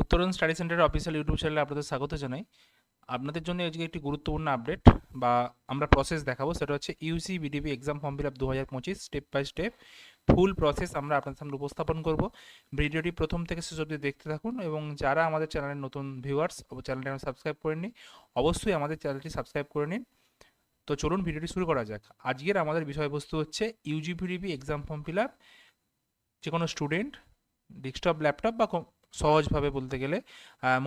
উত্তরণ স্টাডি সেন্টারের official YouTube চ্যানেলে আপনাদের স্বাগত জানাই। আপনাদের জন্য আজকে একটি গুরুত্বপূর্ণ আপডেট বা আমরা প্রসেস দেখাবো, সেটা হচ্ছে UG BDP exam form fill up দু হাজার পঁচিশ step by step full process আমরা আপনাদের সামনে উপস্থাপন করব। ভিডিওটি প্রথম থেকে শেষ অবধি দেখতে থাকুন এবং যারা আমাদের চ্যানেলের নতুন ভিউয়ার্স চ্যানেলটি আমরা সাবস্ক্রাইব করেননি, অবশ্যই আমাদের চ্যানেলটি সাবস্ক্রাইব করে নিন। তো চলুন ভিডিওটি শুরু করা যাক। আজকের আমাদের বিষয়বস্তু হচ্ছে UG BDP exam form fill up যে কোনো স্টুডেন্ট ডেস্কটপ ল্যাপটপ বা সহজভাবে বলতে গেলে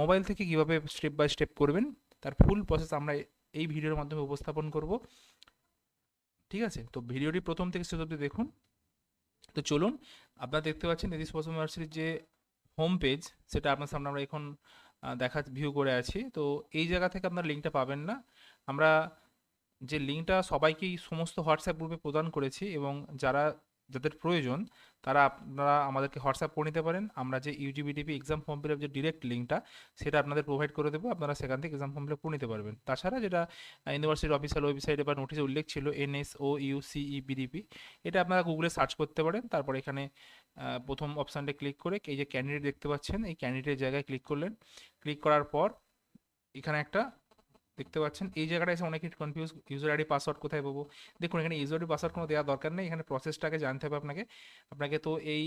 মোবাইল থেকে কীভাবে স্টেপ বাই স্টেপ করবেন, তার ফুল প্রসেস আমরা এই ভিডিওর মাধ্যমে উপস্থাপন করব। ঠিক আছে? তো ভিডিওটি প্রথম থেকে শেষ অবধি দেখুন। তো চলুন, আপনারা দেখতে পাচ্ছেন নীতিশ বসু ইউনিভার্সিটির যে হোম পেজ সেটা আপনার সামনে আমরা এখন দেখা ভিউ করে আছি। তো এই জায়গা থেকে আপনার লিঙ্কটা পাবেন না। আমরা যে লিঙ্কটা সবাইকেই সমস্ত হোয়াটসঅ্যাপ গ্রুপে প্রদান করেছি এবং যারা যাদের প্রয়োজন, তারা আপনারা আমাদেরকে হোয়াটসঅ্যাপ করে নিতে পারেন। আমরা যে ইউজিবিডিপি এক্সাম ফর্ম ফিল যে ডিরেক্ট লিঙ্কটা সেটা আপনাদের প্রোভাইড করে দেবো। আপনারা সেখান থেকে এক্সাম ফর্ম ফিল করে নিতে পারবেন। তাছাড়া যেটা ইউনিভার্সিটির অফিসিয়াল ওয়েবসাইটে বা নোটিশে উল্লেখ ছিল NS O U UG BDP এটা আপনারা গুগলে সার্চ করতে পারেন। তারপর এখানে প্রথম অপশানটা ক্লিক করে এই যে ক্যান্ডিডেট দেখতে পাচ্ছেন, এই ক্যান্ডিডেটের জায়গায় ক্লিক করলেন। ক্লিক করার পর, এখানে একটা দেখতে পাচ্ছেন। এই জায়গাটা এসে অনেকে কনফিউজ ইউজার আইডি পাসওয়ার্ড কোথায় পাবো? দেখুন, এখানে ইউজার আইডি পাসওয়ার্ড কোনো দেওয়ার দরকার নেই। এখানে প্রসেসটাকে জানতে হবে আপনাকে। আপনাকে তো এই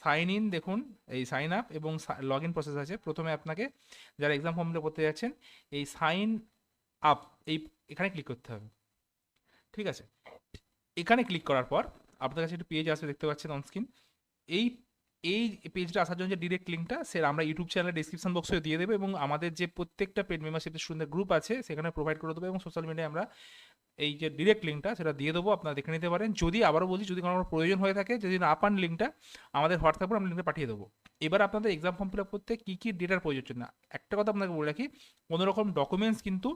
সাইন ইন দেখুন, এই সাইন আপ এবং লগ ইন প্রসেস আছে। প্রথমে আপনাকে যারা এক্সাম ফর্মটা করতে যাচ্ছেন, এই সাইন আপ এই, এখানে ক্লিক করতে হবে। ঠিক আছে? এখানে ক্লিক করার পর আপনার কাছে একটু পেজ আসবে, দেখতে পাচ্ছেন অনস্ক্রিন এই এই পেজটা আসার জন্য যে ডিরেক্ট লিঙ্কটা সে আমরা ইউটিউব চ্যানেলের ডিসক্রিপশন বক্সে দিয়ে দেবো এবং আমাদের যে প্রত্যেকটা পেড মেম্বারশিপ স্টুডেন্টের গ্রুপ আছে, সেখানে প্রোভাইড করে দেবো এবং সোশ্যাল মিডিয়ায় আমরা এই যে ডিরেক্ট লিঙ্কটা সেটা দিয়ে দেবো, আপনারা দেখে নিতে পারেন। যদি আবারও বলছি যদি কোনো প্রয়োজন হয়ে থাকে, যদি না পান লিঙ্কটা আমাদের হোয়াটসঅ্যাপে আমরা লিঙ্কটা পাঠিয়ে দেবো। এবার আপনাদের এক্সাম ফর্ম ফিল আপ করতে কী কী ডেটার প্রয়োজন না? একটা কথা আপনাকে বলে রাখি কোনো রকম ডকুমেন্টস কিন্তু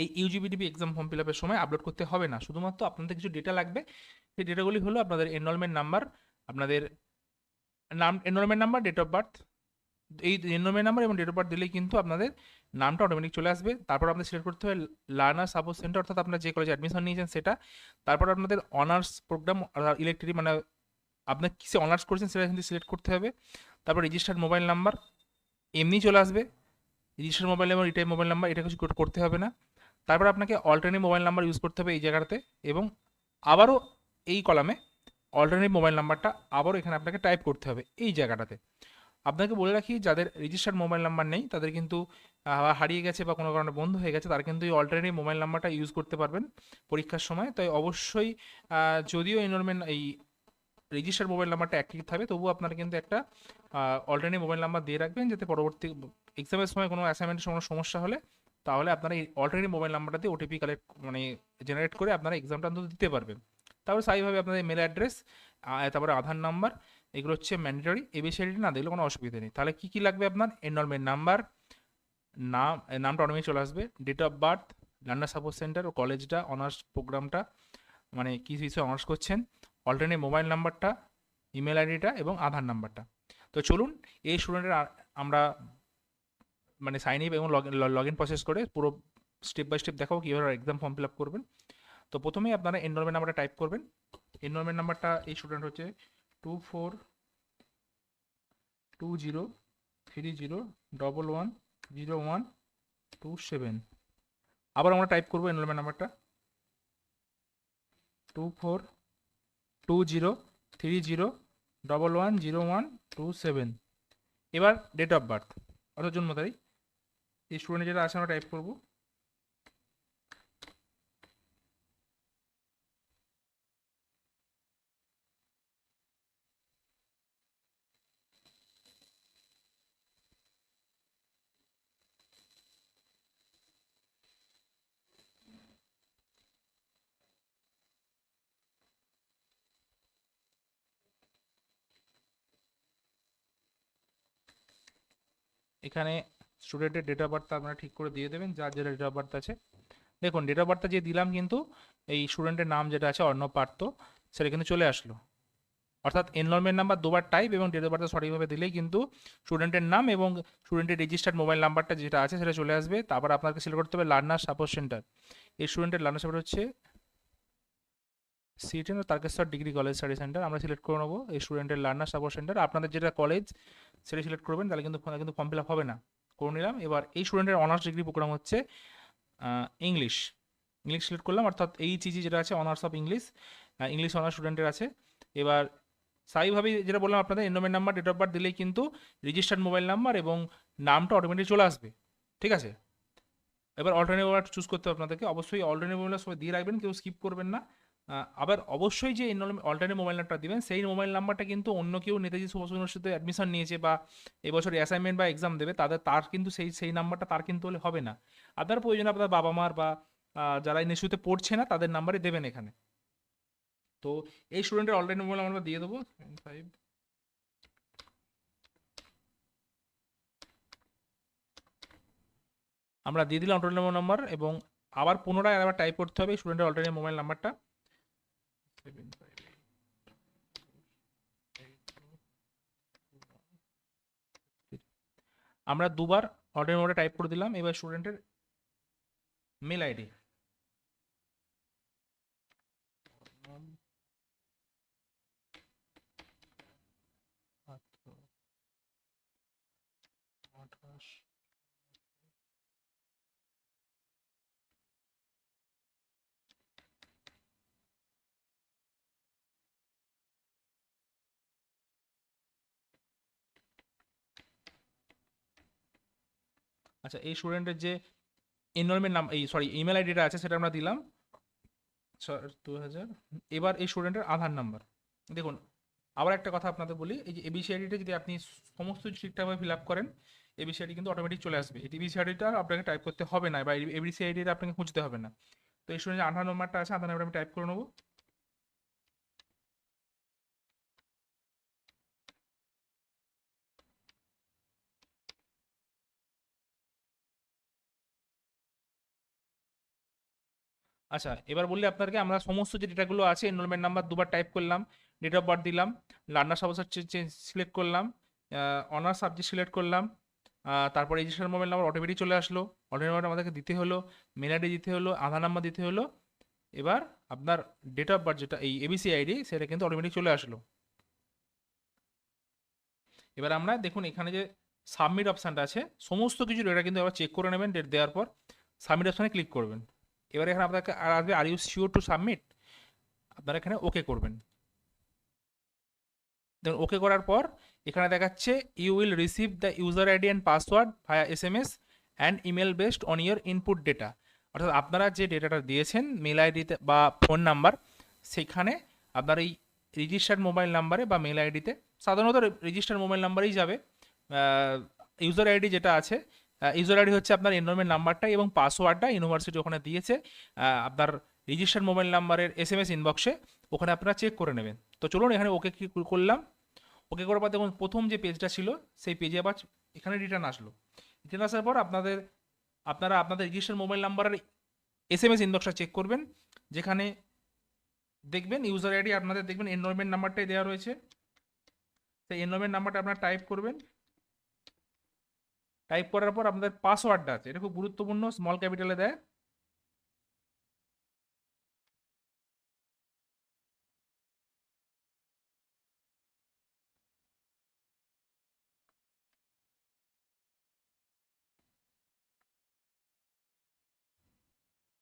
এই ইউজিবিডিপি এক্সাম ফর্ম ফিল আপের সময় আপলোড করতে হবে না। শুধুমাত্র আপনাদের কিছু ডেটা লাগবে, সেই ডেটাগুলি হলো আপনাদের এনরোলমেন্ট নাম্বার আপনাদের নাম, enrolment number date of birth এই এনরোলমেন্ট নাম্বার এবং ডেট অফ বার্থ দিলেই কিন্তু আপনাদের নামটা অটোমেটিক চলে আসবে। তারপর আপনাদের সিলেক্ট করতে হবে লার্নার সাপোর্ট সেন্টার অর্থাৎ আপনারা যে কলেজে অ্যাডমিশন নিয়েছেন সেটা। তারপর আপনাদের অনার্স প্রোগ্রাম ইলেকট্রিক মানে আপনার কিসে অনার্স করেছেন সেটা কিন্তু সিলেক্ট করতে হবে। তারপর রেজিস্টার্ড মোবাইল নাম্বার এমনি চলে আসবে। Registered mobile number retype mobile number এটা কিছু কর- করতে হবে না। তারপর আপনাকে অল্টারনেটিভ মোবাইল নাম্বার ইউজ করতে হবে এই জায়গাটাতে এবং আবারও এই কলামে অল্টারনেটিভ মোবাইল নাম্বারটা আবারও এখানে আপনাকে টাইপ করতে হবে এই জায়গাটাতে। আপনাকে বলে রাখি, যাদের রেজিস্টার্ড মোবাইল নাম্বার নেই, তাদের কিন্তু হারিয়ে গেছে বা কোনো কারণে বন্ধ হয়ে গেছে, তারা কিন্তু এই অল্টারনেটিভ মোবাইল নাম্বারটা ইউজ করতে পারবেন পরীক্ষার সময়। তাই অবশ্যই যদিও এনরোলমেন্ট এই রেজিস্টার্ড মোবাইল নাম্বারটা অ্যাক্টিভ থাকবে, তবুও আপনারা কিন্তু একটা অল্টারনেটিভ মোবাইল নাম্বার দিয়ে রাখবেন যাতে পরবর্তী এক্সামের সময় কোনো অ্যাসাইনমেন্টের কোনো সমস্যা হলে, তাহলে আপনারা এই অল্টারনেটিভ মোবাইল নাম্বারটা দিয়ে ওটিপি কালেক্ট মানে জেনারেট করে আপনারা এক্সামটা অন্তত দিতে পারবেন। তারপরে স্বাভাবিকভাবে আপনাদের মেল অ্যাড্রেস তারপরে আধার নাম্বার এগুলো হচ্ছে ম্যান্ডেটরি এবিসিআইডি না দিলে কোনো অসুবিধা নেই। তাহলে কী কী লাগবে আপনার? এনরোলমেন্ট নাম্বার নাম নামটা অটোমেটিক চলে আসবে date of birth learner support centre ও কলেজটা অনার্স প্রোগ্রামটা মানে কী বিষয়ে অনার্স করছেন অল্টারনেট মোবাইল নাম্বারটা ইমেল আইডিটা এবং আধার নাম্বারটা তো চলুন, এই স্টুডেন্টের আমরা মানে সাইন ইন এবং লগ ইন প্রসেস করে পুরো স্টেপ বাই স্টেপ দেখাবো কীভাবে এক্সাম ফর্ম ফিল আপ করবেন। তো প্রথমেই আপনারা এনরোলমেন্ট নাম্বারটা টাইপ করবেন। এনরোলমেন্ট নাম্বারটা এই স্টুডেন্ট হচ্ছে two four two zero three zero double one zero one two seven আবার আমরা টাইপ করব এনরোলমেন্ট নাম্বারটা two four two zero three zero double one zero one two seven এবার ডেট অফ বার্থ অর্থাৎ জন্ম তারিখ। এই স্টুডেন্ট যেটা আছে আমরা টাইপ করব এখানে স্টুডেন্টের ডেট অফ বার্থটা আপনারা ঠিক করে দিয়ে দেবেন, যার যেটা ডেট অফ বার্থ আছে। দেখুন ডেট অফ বার্থটা যে দিলাম কিন্তু এই স্টুডেন্টের নাম যেটা আছে, অর্ণব পার্থ সেটা কিন্তু চলে আসলো। অর্থাৎ এনরোলমেন্ট নাম্বার দুবার টাইপ এবং ডেট অফ বার্থ সঠিকভাবে দিলেই কিন্তু স্টুডেন্টের নাম এবং স্টুডেন্টের রেজিস্টার্ড মোবাইল নাম্বারটা যেটা আছে, সেটা চলে আসবে। তারপর আপনাকে সিলেক্ট করতে হবে লার্নার সাপোর্ট সেন্টার এই স্টুডেন্টের লার্নার সাপোর্ট হচ্ছে সিটেন ও Tarakeswar degree college study centre. আমরা সিলেক্ট করে নেব এই স্টুডেন্টের লার্নার সাপোর্ট সেন্টার। আপনাদের যেটা কলেজ, সেটা সিলেক্ট করবেন, তাহলে কিন্তু কিন্তু ফর্ম ফিল আপ হবে না। করে নিলাম। এবার এই স্টুডেন্টের অনার্স ডিগ্রি প্রোগ্রাম হচ্ছে ইংলিশ। ইংলিশ সিলেক্ট করলাম, অর্থাৎ এইচইজি যেটা আছে, honours of English English honours স্টুডেন্টের আছে। এবার স্থায়ীভাবে যেটা বললাম আপনাদের enrolment number, date of birth দিলেই কিন্তু রেজিস্টার্ড মোবাইল নাম্বার এবং নামটা অটোমেটিক চলে আসবে। ঠিক আছে? এবার অল্টারনেটিভ চুজ করতে হবে আপনাদেরকে। অবশ্যই অল্টারনেটিভ সবাই দিয়ে রাখবেন, কেউ স্কিপ করবেন না। আবার অবশ্যই যে অল্টারনেটিভ মোবাইল নাম্বারটা দেবেন, সেই মোবাইল নাম্বারটা কিন্তু অন্য কেউ নেতাজি সুভাষ ইউনিভার্সিটিতে অ্যাডমিশন নিয়েছে বা এবছর অ্যাসাইনমেন্ট বা এক্সাম দেবে, তাদের, তার কিন্তু সেই সেই নাম্বারটা তার কিন্তু হলে হবে না। আপনার প্রয়োজন আপনার বাবা মার বা যারা ইনস্টিটিউটে পড়ছে না, তাদের নাম্বারে দেবেন এখানে। তো এই স্টুডেন্টের অল্টারনেটিভ মোবাইল আমরা দিয়ে দেবো। ফাইভ আমরা দিয়ে দিলাম অল্টারনেটিভ নাম্বার এবং আবার পুনরায় আবার টাইপ করতে হবে স্টুডেন্টের অল্টারনেটিভ মোবাইল নাম্বারটা আমরা দুবার অর্ডার মোডে টাইপ করে দিলাম এবার স্টুডেন্টের মেল আইডি আচ্ছা এই স্টুডেন্টের যে এনরোলমেন্ট নাম, এই সরি ইমেল আইডিটা আছে, সেটা আমরা দিলাম। দু হাজার এবার এই স্টুডেন্টের আধার নাম্বার। দেখুন, আবার একটা কথা আপনাদের বলি, এই যে এবিসি আইডিটা যদি আপনি সমস্ত কিছু ঠিকঠাকভাবে ফিল আপ করেন এবিসি আইডি কিন্তু অটোমেটিক চলে আসবে। এই এবিসি আইডিটা আপনাকে টাইপ করতে হবে না, বা এবিসি আইডিটা আপনাকে খুঁজতে হবে না। তো এই স্টুডেন্টের আধার নাম্বারটা আছে, আধার নাম্বার আমি টাইপ করে নেব। আচ্ছা এবার বললে আপনাকে আমরা সমস্ত যে ডেটাগুলো আছে এনরোলমেন্ট নাম্বার দুবার টাইপ করলাম ডেট অফ বার্থ দিলাম লার্নার সাবজেক্ট সিলেক্ট করলাম অনার্স সাবজেক্ট সিলেক্ট করলাম তারপর রেজিস্টার মোবাইল নাম্বার অটোমেটিক চলে আসলো অটোমেটিক নাম্বার আমাদেরকে দিতে হলো মেল আইডি দিতে হলো আধার নাম্বার দিতে হলো, এবার আপনার ডেট অফ বার্থ যেটা, এই এবিসি আইডি সেটা কিন্তু অটোমেটিক চলে আসলো। এবার আমরা দেখুন এখানে যে সাবমিট অপশানটা আছে, সমস্ত কিছু ডেটা কিন্তু আবার চেক করে নেবেন ডেট দেওয়ার পর সাবমিট অপশানে ক্লিক করবেন। এবারে এখানে আপনাকে আর আসবে are you sure to submit আপনারা এখানে ওকে করবেন। দেখুন ওকে করার পর এখানে দেখাচ্ছে you will receive the user ID and password via S M S and email based on your input data অর্থাৎ আপনারা যে ডেটাটা দিয়েছেন মেল আইডিতে বা ফোন নাম্বার সেখানে আপনার এই রেজিস্টার্ড মোবাইল নাম্বারে বা মেল আইডিতে সাধারণত রেজিস্টার্ড মোবাইল নাম্বারেই যাবে। ইউজার আইডি যেটা আছে ইউজার আইডি হচ্ছে আপনার এনরোলমেন্ট নাম্বারটা এবং পাসওয়ার্ডটা ইউনিভার্সিটি ওখানে দিয়েছে। আপনার রেজিস্টার্ড মোবাইল নাম্বারের এস এম এস ইনবক্সে ওখানে আপনারা চেক করে নেবেন। তো চলুন এখানে ওকে কি করলাম। ওকে করার পর দেখুন, প্রথম যে পেজটা ছিল, সেই পেজে আবার এখানে রিটার্ন আসলো। রিটার্ন আসার পর আপনাদের, আপনারা আপনাদের রেজিস্টার মোবাইল নাম্বারের এস এম এস ইনবক্সটা চেক করবেন। যেখানে দেখবেন ইউজার আইডি আপনাদের দেখবেন এনরোলমেন্ট নাম্বারটাই দেওয়া রয়েছে। সেই এনরোলমেন্ট নাম্বারটা আপনারা টাইপ করবেন। টাইপ করার পর আপনাদের পাসওয়ার্ডটা আছে। এটা খুব গুরুত্বপূর্ণ স্মল ক্যাপিটালে দেয়।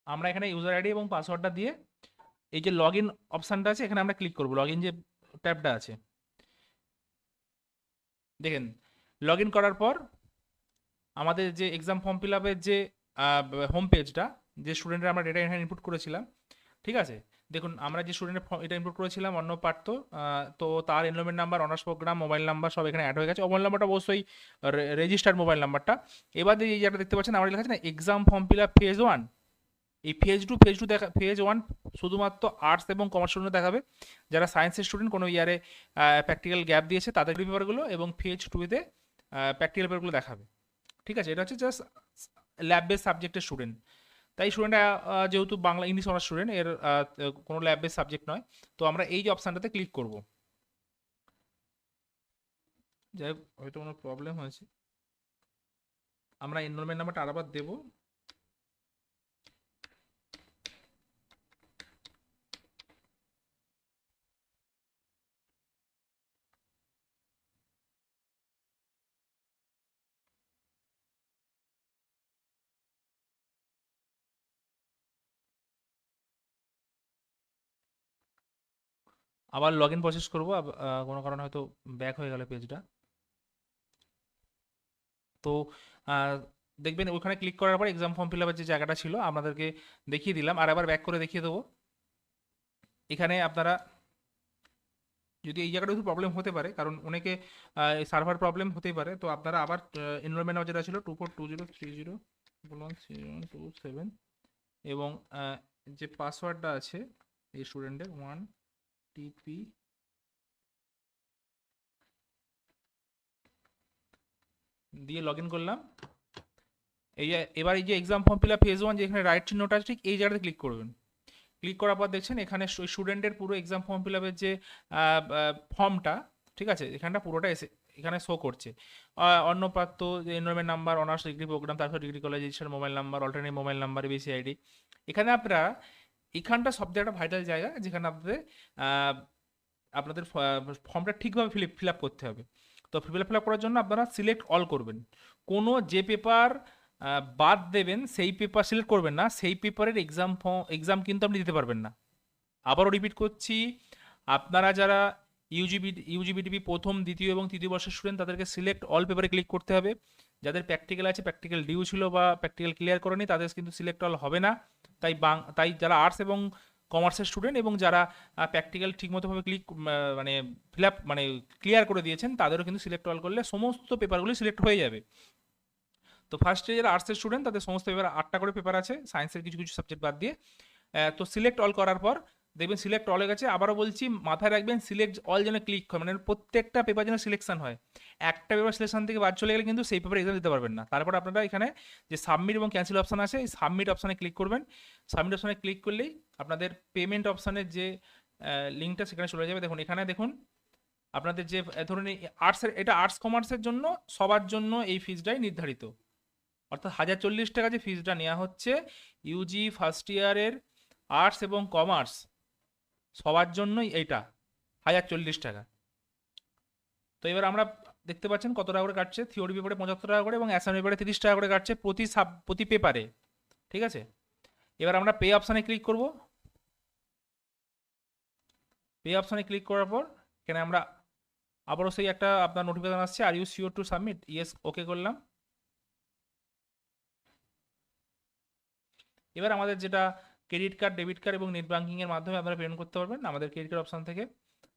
আমরা এখানে ইউজার আইডি এবং পাসওয়ার্ডটা দিয়ে এই যে লগ ইন অপশানটা আছে, এখানে আমরা ক্লিক করব। লগ ইন যে ট্যাবটা আছে। দেখেন লগ ইন করার পর আমাদের যে এক্সাম ফর্ম ফিল আপের যে হোম পেজটা যে স্টুডেন্টের আমরা ডেটা এখানে ইনপুট করেছিলাম, ঠিক আছে? দেখুন, আমরা যে স্টুডেন্টের এটা ইনপুট করেছিলাম অন্য পার্থ তো তার enrolment number honours programme mobile number সব এখানে অ্যাড হয়ে গেছে। মোবাইল নাম্বারটা অবশ্যই রেজিস্টার্ড মোবাইল নাম্বারটা এবার এই যেটা দেখতে পাচ্ছেন আমরা লেখা আছে না exam form fill up phase one এই ফেজ টু ফেজ টু দেখা ফেজ ওয়ান শুধুমাত্র আর্টস এবং কমার্স স্টুডেন্ট দেখাবে। যারা সায়েন্সের স্টুডেন্ট কোনো ইয়ারে প্র্যাকটিক্যাল গ্যাপ দিয়েছে, তাদের পেপারগুলো এবং ফেজ টুতে প্র্যাকটিক্যাল পেপারগুলো দেখাবে। ঠিক আছে? এটা হচ্ছে জাস্ট ল্যাব বেস সাবজেক্টের স্টুডেন্ট তাই স্টুডেন্টরা যেহেতু বাংলা ইংলিশ অনার্স স্টুডেন্ট এর কোনো ল্যাব বেস সাবজেক্ট নয়। তো আমরা এই যে অপশানটাতে ক্লিক করব। যাই হয়তো কোনো প্রবলেম হয়েছে। আমরা এনরোলমেন্ট নাম্বারটা আরবার দেবো। আবার লগ ইন প্রসেস করব কোনো কারণে হয়তো ব্যাক হয়ে গেল পেজটা তো দেখবেন ওখানে ক্লিক করার পর এক্সাম ফর্ম ফিল আপের যে জায়গাটা ছিল, আপনাদেরকে দেখিয়ে দিলাম। আর আবার ব্যাক করে দেখিয়ে দেবো। এখানে আপনারা যদি এই জায়গাটা একটু প্রবলেম হতে পারে, কারণ অনেকে সার্ভার প্রবলেম হতেই পারে, তো আপনারা আবার এনরোলমেন্ট নাম্বার যেটা ছিল two four two zero three zero one seven two seven এবং যে পাসওয়ার্ডটা আছে, এই স্টুডেন্টের ওয়ান টিপি দিয়ে লগ ইন করলাম। এই এবার এই যে exam form fill up phase one যেখানে রাইট চিহ্নটা ঠিক এই জায়গাতে ক্লিক করবেন। ক্লিক করার পর দেখছেন এখানে স্টুডেন্টের পুরো এক্সাম ফর্ম ফিল আপের যে ফর্মটা ঠিক আছে? এখানটা পুরোটা এসে, এখানে শো করছে। অন্নপ্রাপ্ত enrolment number honours degree programme তারপর ডিগ্রি কলেজের mobile number alternate mobile number ABC ID এখানে আপনারা এখানটা সবচেয়ে একটা ভাইটাল জায়গা, যেখানে আপনাদের আপনাদের ফর্মটা ঠিকভাবে ফিল ফিল আপ করতে হবে। তো ফিল আপ করার জন্য আপনারা সিলেক্ট অল করবেন। কোনো যে পেপার বাদ দেবেন, সেই পেপার সিলেক্ট করবেন না, সেই পেপারের এক্সাম এক্সাম কিন্তু আপনি দিতে পারবেন না। আবারও রিপিট করছি, আপনারা যারা ইউজিবি ইউজিবিটিপি প্রথম, দ্বিতীয় এবং তৃতীয় বর্ষের স্টুডেন্ট তাদেরকে সিলেক্ট অল পেপারে ক্লিক করতে হবে। যাদের প্র্যাকটিক্যাল আছে প্র্যাকটিক্যাল ডিউ ছিল বা প্র্যাকটিক্যাল ক্লিয়ার করেনি, তাদের কিন্তু সিলেক্ট অল হবে না। তাই বাং, তাই যারা আর্টস এবং কমার্সের স্টুডেন্ট এবং যারা প্র্যাকটিক্যাল ঠিকমতোভাবে ক্লিক মানে ফিল আপ মানে ক্লিয়ার করে দিয়েছেন, তাদেরও কিন্তু সিলেক্ট অল করলে সমস্ত পেপারগুলি সিলেক্ট হয়ে যাবে। তো ফার্স্টে যারা আর্টসের স্টুডেন্ট তাদের সমস্ত পেপার আটটা করে পেপার আছে সায়েন্সের কিছু কিছু সাবজেক্ট বাদ দিয়ে। তো সিলেক্ট অল করার পর দেখবেন সিলেক্ট অল গেছে, আবারও বলছি, মাথায় রাখবেন সিলেক্ট অল যেন ক্লিক হয় মানে প্রত্যেকটা পেপার যেন সিলেকশন হয়। একটা পেপার সিলেকশন থেকে বাদ চলে গেলে কিন্তু সেই পেপার এক্সাম দিতে পারবেন না। তারপর আপনারা এখানে যে সাবমিট এবং ক্যান্সেল অপশান আছে, এই সাবমিট অপশানে ক্লিক করবেন। সাবমিট অপশানে ক্লিক করলেই আপনাদের পেমেন্ট অপশানের যে লিঙ্কটা সেখানে চলে যাবে। দেখুন, এখানে দেখুন, আপনাদের যে ধরুন আর্টসের এটা আর্টস কমার্সের জন্য সবার জন্য এই ফিজটাই নির্ধারিত। অর্থাৎ হাজার চল্লিশ টাকা যে ফিজটা নেওয়া হচ্ছে ইউজি ফার্স্ট ইয়ারের আর্টস এবং কমার্স সবার জন্যই এইটা, হাজার চল্লিশ টাকা। তো এবার আমরা দেখতে পাচ্ছেন কত টাকা করে কাটছে থিওরি পেপারে পঁচাত্তর টাকা করে এবং অ্যাসাইন পেপারে তিরিশ টাকা করে কাটছে প্রতি সাব প্রতি পেপারে ঠিক আছে? এবার আমরা পে অপশানে ক্লিক করব। পে অপশানে ক্লিক করার পর, এখানে আমরা আবারও সেই একটা আপনার নোটিফিকেশন আসছে are you sure to submit yes okay করলাম। এবার আমাদের যেটা ক্রেডিট কার্ড, ডেবিট কার্ড এবং নেট ব্যাঙ্কিংয়ের মাধ্যমে আপনারা পেমেন্ট করতে পারবেন আমাদের ক্রেডিট কার্ড অপশন থেকে।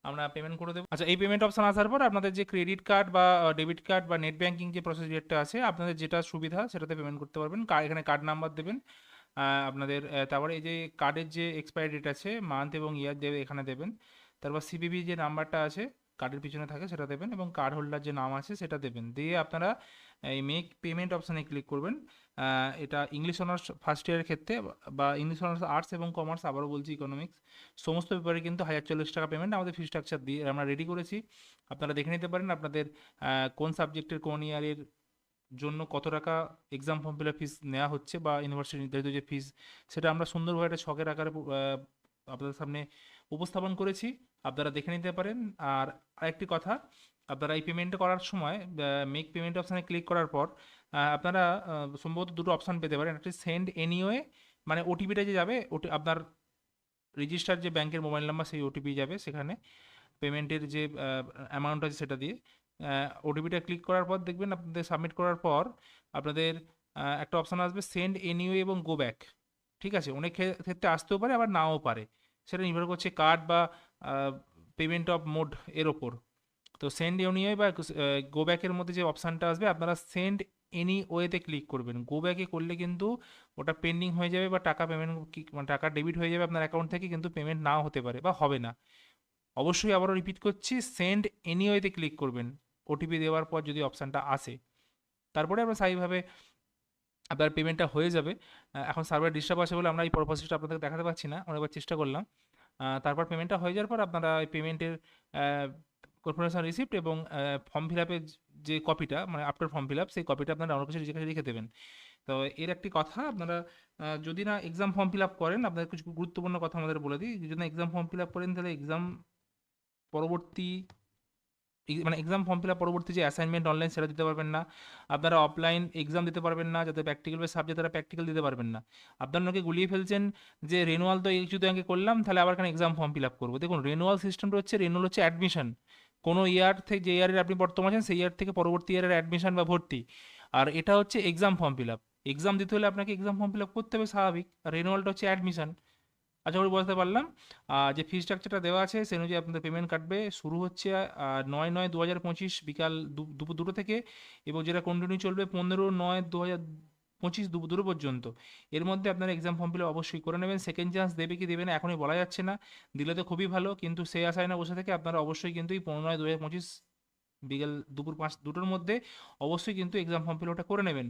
আমরা পেমেন্ট করে দেবো। আচ্ছা এই পেমেন্ট অপশন আসার পর আপনাদের যে ক্রেডিট কার্ড বা ডেবিট কার্ড বা নেট ব্যাঙ্কিং যে প্রসিডিওরটা আছে, আপনাদের যেটা সুবিধা সেটাতে পেমেন্ট করতে পারবেন। এখানে কার্ড নাম্বার দেবেন। আপনাদের তারপরে এই যে কার্ডের যে এক্সপায়ারি ডেট আছে মান্থ এবং ইয়ার দেবে, এখানে দেবেন। তারপর সিবিবি যে নাম্বারটা আছে কার্ডের পিছনে থাকে, সেটা দেবেন এবং কার্ড হোল্ডার যে নাম আছে, সেটা দেবেন। দিয়ে আপনারা এই মেক পেমেন্ট অপশানে ক্লিক করবেন। এটা ইংলিশ অনার্স ফার্স্ট ইয়ারের ক্ষেত্রে বা ইংলিশ অনার্স আর্টস এবং কমার্স আবারও বলছি ইকোনমিক্স সমস্ত পেপারে কিন্তু হাজার চল্লিশ টাকা পেমেন্ট আমাদের ফি স্ট্রাকচার দিয়ে আমরা রেডি করেছি। আপনারা দেখে নিতে পারেন আপনাদের কোন সাবজেক্টের কোন ইয়ারের জন্য কত টাকা এক্সাম ফর্ম ফিল ফিস নেওয়া হচ্ছে বা ইউনিভার্সিটি নির্ধারিত যে ফিস সেটা আমরা সুন্দরভাবে একটা ছকের আকারে আপনাদের সামনে উপস্থাপন করেছি। আপনারা দেখে নিতে পারেন। আর আরেকটি কথা, আপনারা এই পেমেন্ট করার সময় মেক পেমেন্ট অপশানে ক্লিক করার পর আপনারা সম্ভবত দুটো অপশান পেতে পারেন। একটি সেন্ড এনিওয়ে মানে ওটিপিটা যে যাবে ওটি আপনার রেজিস্টার যে ব্যাংকের মোবাইল নাম্বার সেই ওটিপি যাবে সেখানে। পেমেন্টের যে অ্যামাউন্ট আছে সেটা দিয়ে। ওটিপিটা ক্লিক করার পর দেখবেন আপনাদের সাবমিট করার পর আপনাদের একটা অপশান আসবে সেন্ড এনিওয়ে এবং গো ব্যাক ঠিক আছে? অনেক ক্ষে- ক্ষেত্রে আসতেও পারে, আবার নাও পারে। সেটা নির্ভর করছে কার্ড বা পেমেন্ট অফ মোড এর ওপর। তো সেন্ড এনিওয়ে বা গো ব্যাকের মধ্যে যে অপশানটা আসবে, আপনারা সেন্ড এনি ওয়েতে ক্লিক করবেন। গো ব্যাকে করলে কিন্তু ওটা পেন্ডিং হয়ে যাবে বা টাকা পেমেন্ট মানে টাকা ডেবিট হয়ে যাবে আপনার অ্যাকাউন্ট থেকে, কিন্তু পেমেন্ট নাও হতে পারে বা হবে না। অবশ্যই আবারও রিপিট করছি সেন্ড এনিওয়েতে ক্লিক করবেন। ওটিপি দেওয়ার পর যদি অপশানটা আসে। তারপরে আপনার স্থায়ীভাবে আপনার পেমেন্টটা হয়ে যাবে। এখন সার্ভার ডিস্টার্ব আছে বলে আমরা এই প্রসেসটা আপনাদের দেখাতে পারছি না। আমরা অনেকবার চেষ্টা করলাম। তারপর পেমেন্টটা হয়ে যাওয়ার পর আপনারা এই পেমেন্টের কনফার্মেশন রিসিপ্ট এবং ফর্ম ফিল আপের যে কপিটা মানে আফটার ফর্ম ফিল আপ সেই কপিটা আপনারা ডাউনলোড করে নিজের কাছে রেখে দেবেন। তো এর একটি কথা, আপনারা যদি না এক্সাম ফর্ম ফিল আপ করেন, আপনাদের কিছু গুরুত্বপূর্ণ কথা আমাদের বলে দিই। যদি না এক্সাম ফর্ম ফিল আপ করেন, তাহলে এক্সাম পরবর্তী মানে এক্সাম ফর্ম ফিল আপ পরবর্তী যে অ্যাসাইনমেন্ট অনলাইন সেটা দিতে পারবেন না। আপনারা অফলাইন এক্সাম দিতে পারবেন না, যাতে প্র্যাকটিক্যাল বা সাবজেক্ট তারা প্র্যাকটিক্যাল দিতে পারবেন না। আপনারা অনেকে গুলিয়ে ফেলছেন যে রেনুয়াল তো এই যদি আগে করলাম, তাহলে আবার কেন এক্সাম ফর্ম ফিল আপ করব? দেখুন রেনুয়াল সিস্টেমটা হচ্ছে রেনুয়াল হচ্ছে অ্যাডমিশন কোনো ইয়ার থেকে যে ইয়ারের আপনি বর্তমান আছেন, সেই ইয়ার থেকে পরবর্তী ইয়ারের অ্যাডমিশন বা ভর্তি। আর এটা হচ্ছে exam form fill up exam দিতে হলে আপনাকে এক্সাম ফর্ম ফিল আপ করতে হবে, স্বাভাবিক। আর রেনুয়ালটা হচ্ছে অ্যাডমিশন আশা করি বুঝতে পারলাম যে ফি স্ট্রাকচারটা দেওয়া আছে সে অনুযায়ী আপনাদের পেমেন্ট কাটবে। শুরু হচ্ছে নয় নয় দু হাজার পঁচিশ বিকাল দুপুর দুটো থেকে, এবং যেটা কন্টিনিউ চলবে পনেরো নয় দু হাজার পঁচিশ দুপুর পর্যন্ত। এর মধ্যে আপনারা এক্সাম ফর্ম ফিল অবশ্যই করে নেবেন। সেকেন্ড চান্স দেবে কি দেবে না, এখনই বলা যাচ্ছে না। দিলে তো খুবই ভালো, কিন্তু সেই আশায় না বসে থেকে আপনারা অবশ্যই কিন্তু এই পনেরো নয় দু হাজার পঁচিশ বিকেল দুপুর পাঁচ, দুটোর মধ্যে অবশ্যই কিন্তু এক্সাম ফর্ম ফিল ওটা করে নেবেন।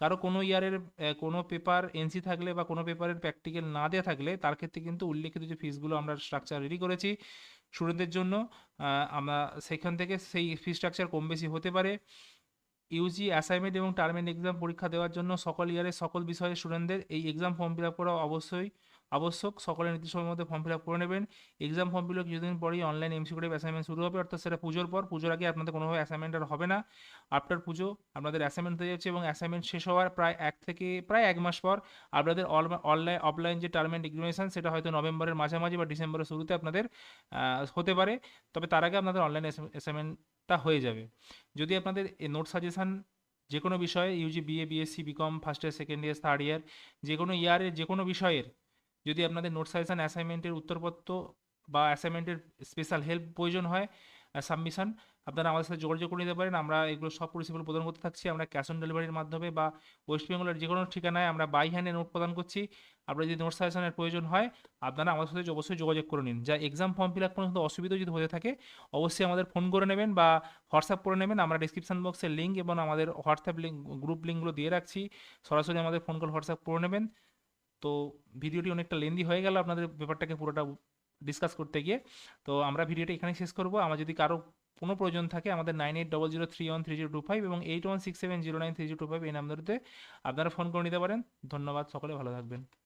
কারও কোনো ইয়ারের কোনো পেপার এনসি থাকলে বা কোনো পেপারের প্র্যাকটিক্যাল না দেওয়া থাকলে, তার ক্ষেত্রে কিন্তু উল্লেখিত যে ফিসগুলো আমরা স্ট্রাকচার রেডি করেছি স্টুডেন্টদের জন্য আমরা সেখান থেকে সেই ফি স্ট্রাকচার কম বেশি হতে পারে। ইউজি অ্যাসাইনমেন্ট এবং টার্মেন্ট এক্সাম পরীক্ষা দেওয়ার জন্য সকল ইয়ারের সকল বিষয়ে স্টুডেন্টদের এই এক্সাম ফর্ম ফিল আপ করা অবশ্যই আবশ্যক। সকলের নির্দিষ্ট সময়ের মধ্যে ফর্ম ফিল আপ করে নেবেন। এক্সাম ফর্ম ফিল আপ কিছুদিন পরেই অনলাইন এমসিকিউ অ্যাসাইনমেন্ট শুরু হবে। অর্থাৎ সেটা পুজোর পর। পুজোর আগে আপনাদের কোনোভাবে অ্যাসাইনমেন্ট আর হবে না। আফটার পুজো আপনাদের অ্যাসাইনমেন্ট হয়ে যাচ্ছে এবং অ্যাসাইনমেন্ট শেষ হওয়ার প্রায় এক থেকে প্রায় এক মাস পর আপনাদের অনলাইন অফলাইন যে টার্ম অ্যান্ড এক্সামিনেশন সেটা হয়তো নভেম্বরের মাঝামাঝি বা ডিসেম্বরের শুরুতে আপনাদের হতে পারে। তবে তার আগে আপনাদের অনলাইন অ্যাসাইনমেন্টটা হয়ে যাবে। যদি আপনাদের নোট সাজেশন যে কোনো বিষয়ে UG BA BSc BCom first year second year third year যে কোনো ইয়ারের যে কোনো বিষয়ের যদি আপনাদের নোট সাজেশন অ্যাসাইনমেন্টের উত্তরপত্র বা অ্যাসাইনমেন্টের স্পেশাল হেল্প প্রয়োজন হয় সাবমিশন আপনারা আমাদের সাথে যোগাযোগ করে নিতে পারেন। আমরা এগুলো সব পরিষেবা প্রদান করতে থাকছি। আমরা ক্যাশ অন ডেলিভারির মাধ্যমে বা ওয়েস্ট বেঙ্গলের যে কোনো ঠিকানায় আমরা বাই হ্যান্ডে নোট প্রদান করছি। আপনার যদি নোট সাজেশনের প্রয়োজন হয়, আপনারা আমাদের সাথে অবশ্যই যোগাযোগ করে নিন। যা এক্সাম ফর্ম ফিল আপ কোনো অসুবিধা যদি হতে থাকে, অবশ্যই আমাদের ফোন করে নেবেন বা হোয়াটসঅ্যাপ করে নেবেন। আমরা ডিসক্রিপশন বক্সের লিঙ্ক এবং আমাদের হোয়াটসঅ্যাপ লিঙ্ক গ্রুপ লিঙ্কগুলো দিয়ে রাখছি। সরাসরি আমাদের ফোন কল হোয়াটসঅ্যাপ করে নেবেন। তো ভিডিওটি অনেকটা লেন্দি হয়ে গেল আপনাদের ব্যাপারটাকে পুরোটা ডিসকাস করতে গিয়ে। তো আমরা ভিডিওটা এখানে শেষ করব। আমার যদি কারও কোনো প্রয়োজন থাকে, আমাদের nine eight double zero three one three zero two five এবং eight one six seven zero nine three zero two five এই নাম্বারতে আপনারা ফোন করে নিতে পারেন। ধন্যবাদ, সকলে ভালো থাকবেন।